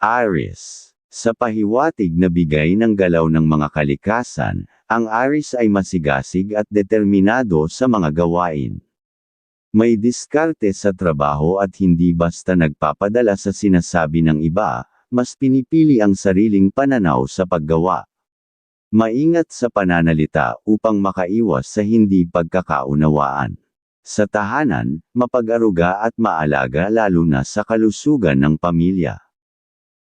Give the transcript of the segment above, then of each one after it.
Aries. Sa pahiwatig na bigay ng galaw ng mga kalikasan, ang Aries ay masigasig at determinado sa mga gawain. May diskarte sa trabaho at hindi basta nagpapadala sa sinasabi ng iba, mas pinipili ang sariling pananaw sa paggawa. Maingat sa pananalita upang makaiwas sa hindi pagkakaunawaan. Sa tahanan, mapag-aruga at maalaga lalo na sa kalusugan ng pamilya.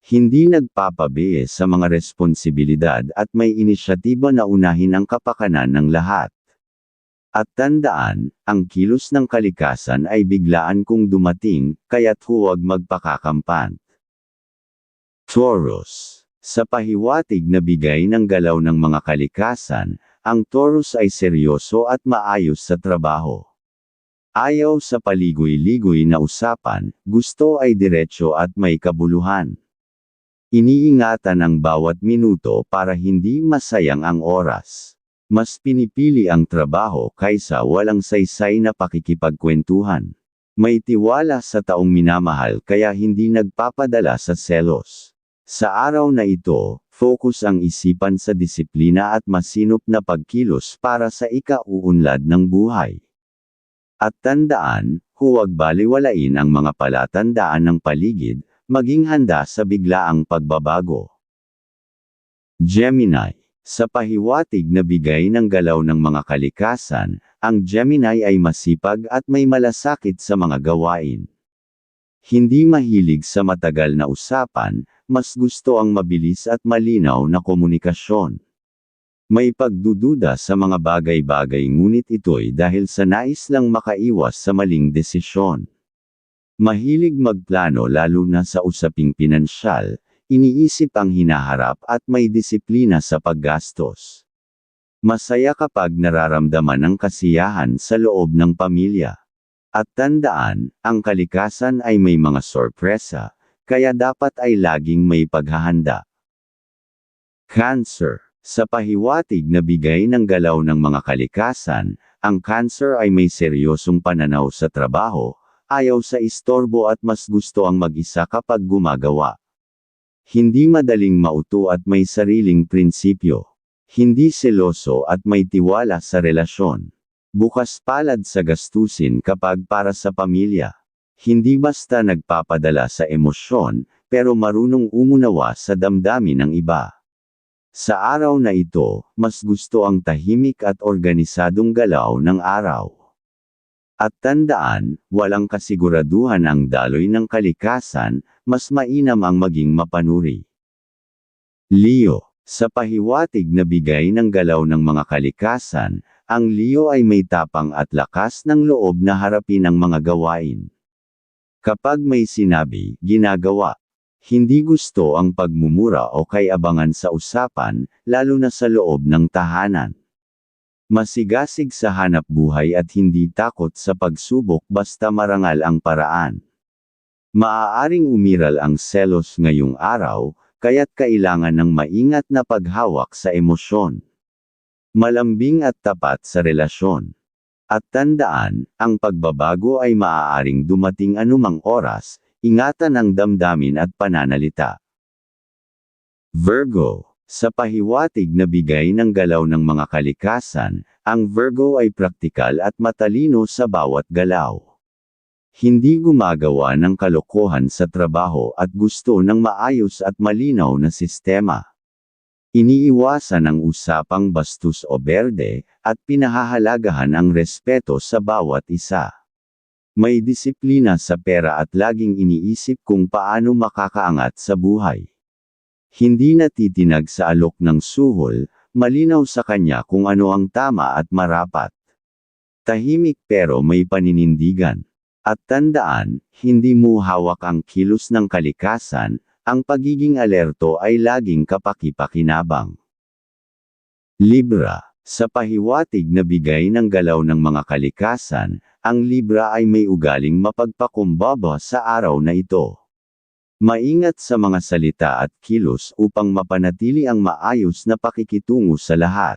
Hindi nagpapabies sa mga responsibilidad at may inisyatiba na unahin ang kapakanan ng lahat. At tandaan, ang kilos ng kalikasan ay biglaan kung dumating, kaya't huwag magpakakampant. Taurus. Sa pahiwatig na bigay ng galaw ng mga kalikasan, ang Taurus ay seryoso at maayos sa trabaho. Ayaw sa paligoy-ligoy na usapan, gusto ay diretsyo at may kabuluhan. Iniingatan ang bawat minuto para hindi masayang ang oras. Mas pinipili ang trabaho kaysa walang saysay na pakikipagkwentuhan. May tiwala sa taong minamahal kaya hindi nagpapadala sa selos. Sa araw na ito, focus ang isipan sa disiplina at masinop na pagkilos para sa ikauunlad ng buhay. At tandaan, huwag baliwalain ang mga palatandaan ng paligid, maging handa sa biglaang pagbabago. Gemini. Sa pahiwatig na bigay ng galaw ng mga kalikasan, ang Gemini ay masipag at may malasakit sa mga gawain. Hindi mahilig sa matagal na usapan, mas gusto ang mabilis at malinaw na komunikasyon. May pagdududa sa mga bagay-bagay ngunit ito'y dahil sa nais lang makaiwas sa maling desisyon. Mahilig magplano lalo na sa usaping pinansyal, iniisip ang hinaharap at may disiplina sa paggastos. Masaya kapag nararamdaman ang kasiyahan sa loob ng pamilya. At tandaan, ang kalikasan ay may mga sorpresa, kaya dapat ay laging may paghahanda. Cancer. Sa pahiwatig na bigay ng galaw ng mga kalikasan, ang cancer ay may seryosong pananaw sa trabaho, ayaw sa istorbo at mas gusto ang mag-isa kapag gumagawa. Hindi madaling mauto at may sariling prinsipyo. Hindi seloso at may tiwala sa relasyon. Bukas palad sa gastusin kapag para sa pamilya. Hindi basta nagpapadala sa emosyon, pero marunong umunawa sa damdamin ng iba. Sa araw na ito, mas gusto ang tahimik at organisadong galaw ng araw. At tandaan, walang kasiguraduhan ang daloy ng kalikasan, mas mainam ang maging mapanuri. Leo, sa pahiwatig na bigay ng galaw ng mga kalikasan, ang Leo ay may tapang at lakas ng loob na harapin ang mga gawain. Kapag may sinabi, ginagawa. Hindi gusto ang pagmumura o kay abangan sa usapan, lalo na sa loob ng tahanan. Masigasig sa hanap buhay at hindi takot sa pagsubok basta marangal ang paraan. Maaaring umiral ang selos ngayong araw, kaya't kailangan ng maingat na paghawak sa emosyon. Malambing at tapat sa relasyon. At tandaan, ang pagbabago ay maaaring dumating anumang oras, ingatan ang damdamin at pananalita. Virgo sa pahiwatig na bigay ng galaw ng mga kalikasan, ang Virgo ay praktikal at matalino sa bawat galaw. Hindi gumagawa ng kalokohan sa trabaho at gusto ng maayos at malinaw na sistema. Iniiwasan ang usapang bastos o berde, at pinahahalagahan ang respeto sa bawat isa. May disiplina sa pera at laging iniisip kung paano makakaangat sa buhay. Hindi natitinag sa alok ng suhol, malinaw sa kanya kung ano ang tama at marapat. Tahimik pero may paninindigan. At tandaan, hindi mo hawak ang kilos ng kalikasan, ang pagiging alerto ay laging kapakipakinabang. Libra Sa pahiwatig na bigay ng galaw ng mga kalikasan, ang Libra ay may ugaling mapagpakumbaba sa araw na ito. Maingat sa mga salita at kilos upang mapanatili ang maayos na pakikitungo sa lahat.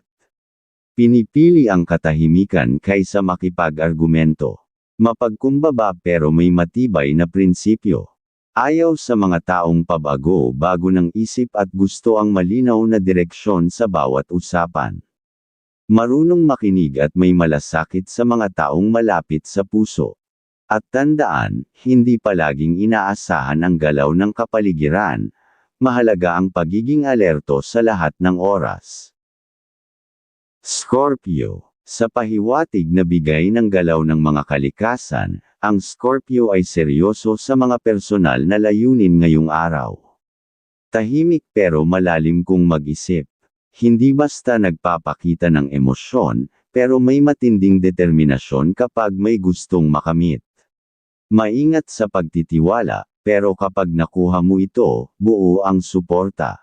Pinipili ang katahimikan kaysa makipag-argumento. Mapagkumbaba pero may matibay na prinsipyo. Ayaw sa mga taong pabago bago ng isip at gusto ang malinaw na direksyon sa bawat usapan. Marunong makinig at may malasakit sa mga taong malapit sa puso. At tandaan, hindi palaging inaasahan ang galaw ng kapaligiran, mahalaga ang pagiging alerto sa lahat ng oras. Scorpio Sa pahiwatig na bigay ng galaw ng mga kalikasan, ang Scorpio ay seryoso sa mga personal na layunin ngayong araw. Tahimik pero malalim kung mag-isip. Hindi basta nagpapakita ng emosyon, pero may matinding determinasyon kapag may gustong makamit. Maingat sa pagtitiwala, pero kapag nakuha mo ito, buo ang suporta.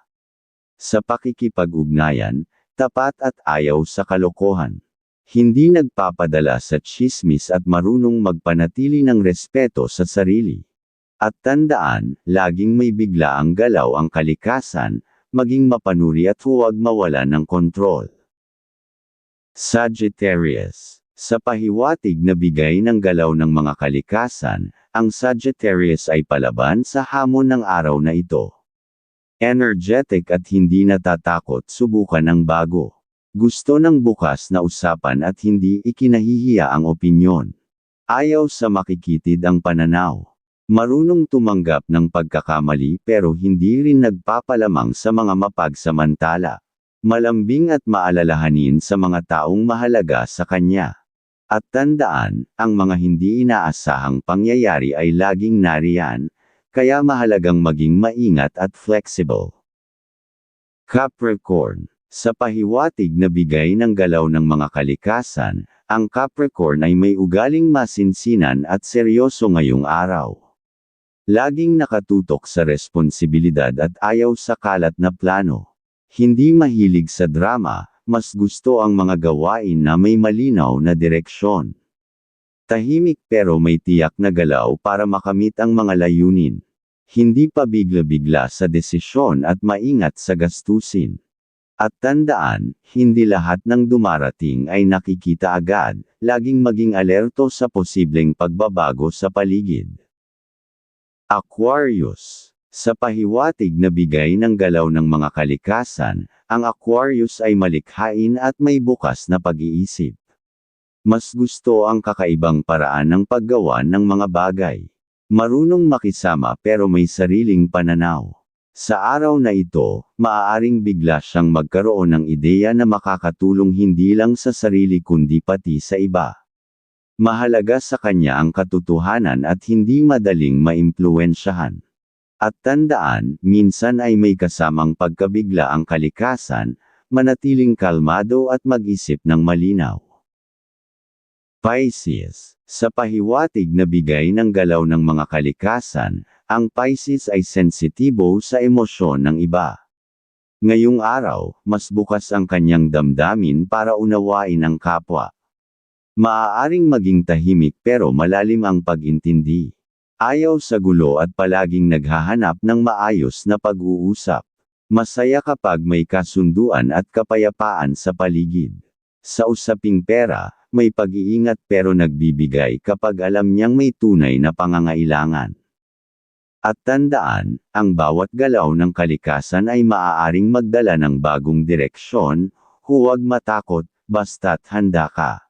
Sa pakikipag-ugnayan, tapat at ayaw sa kalokohan. Hindi nagpapadala sa chismis at marunong magpanatili ng respeto sa sarili. At tandaan, laging may bigla ang galaw ang kalikasan, maging mapanuri at huwag mawala ng kontrol. Sagittarius Sa pahiwatig na bigay ng galaw ng mga kalikasan, ang Sagittarius ay palaban sa hamon ng araw na ito. Energetic at hindi natatakot subukan ang bago. Gusto ng bukas na usapan at hindi ikinahihiya ang opinyon. Ayaw sa makikitid ang pananaw. Marunong tumanggap ng pagkakamali pero hindi rin nagpapalamang sa mga mapagsamantala. Malambing at maalalahanin sa mga taong mahalaga sa kanya. At tandaan, ang mga hindi inaasahang pangyayari ay laging nariyan, kaya mahalagang maging maingat at flexible. Capricorn Sa pahiwatig na bigay ng galaw ng mga kalikasan, ang Capricorn ay may ugaling masinsinan at seryoso ngayong araw. Laging nakatutok sa responsibilidad at ayaw sa kalat na plano. Hindi mahilig sa drama, mas gusto ang mga gawain na may malinaw na direksyon. Tahimik pero may tiyak na galaw para makamit ang mga layunin. Hindi pa bigla-bigla sa desisyon at maingat sa gastusin. At tandaan, hindi lahat ng dumarating ay nakikita agad, laging maging alerto sa posibleng pagbabago sa paligid. Aquarius Sa pahiwatig na bigay ng galaw ng mga kalikasan, ang Aquarius ay malikhain at may bukas na pag-iisip. Mas gusto ang kakaibang paraan ng paggawa ng mga bagay. Marunong makisama pero may sariling pananaw. Sa araw na ito, maaaring bigla siyang magkaroon ng ideya na makakatulong hindi lang sa sarili kundi pati sa iba. Mahalaga sa kanya ang katotohanan at hindi madaling maimpluwensyahan. At tandaan, minsan ay may kasamang pagkabigla ang kalikasan, manatiling kalmado at mag-isip ng malinaw. Pisces Sa pahiwatig na bigay ng galaw ng mga kalikasan, ang Pisces ay sensitibo sa emosyon ng iba. Ngayong araw, mas bukas ang kanyang damdamin para unawain ang kapwa. Maaaring maging tahimik pero malalim ang pag-intindi. Ayaw sa gulo at palaging naghahanap ng maayos na pag-uusap. Masaya kapag may kasunduan at kapayapaan sa paligid. Sa usaping pera, may pag-iingat pero nagbibigay kapag alam niyang may tunay na pangangailangan. At tandaan, ang bawat galaw ng kalikasan ay maaaring magdala ng bagong direksyon, huwag matakot, basta't handa ka.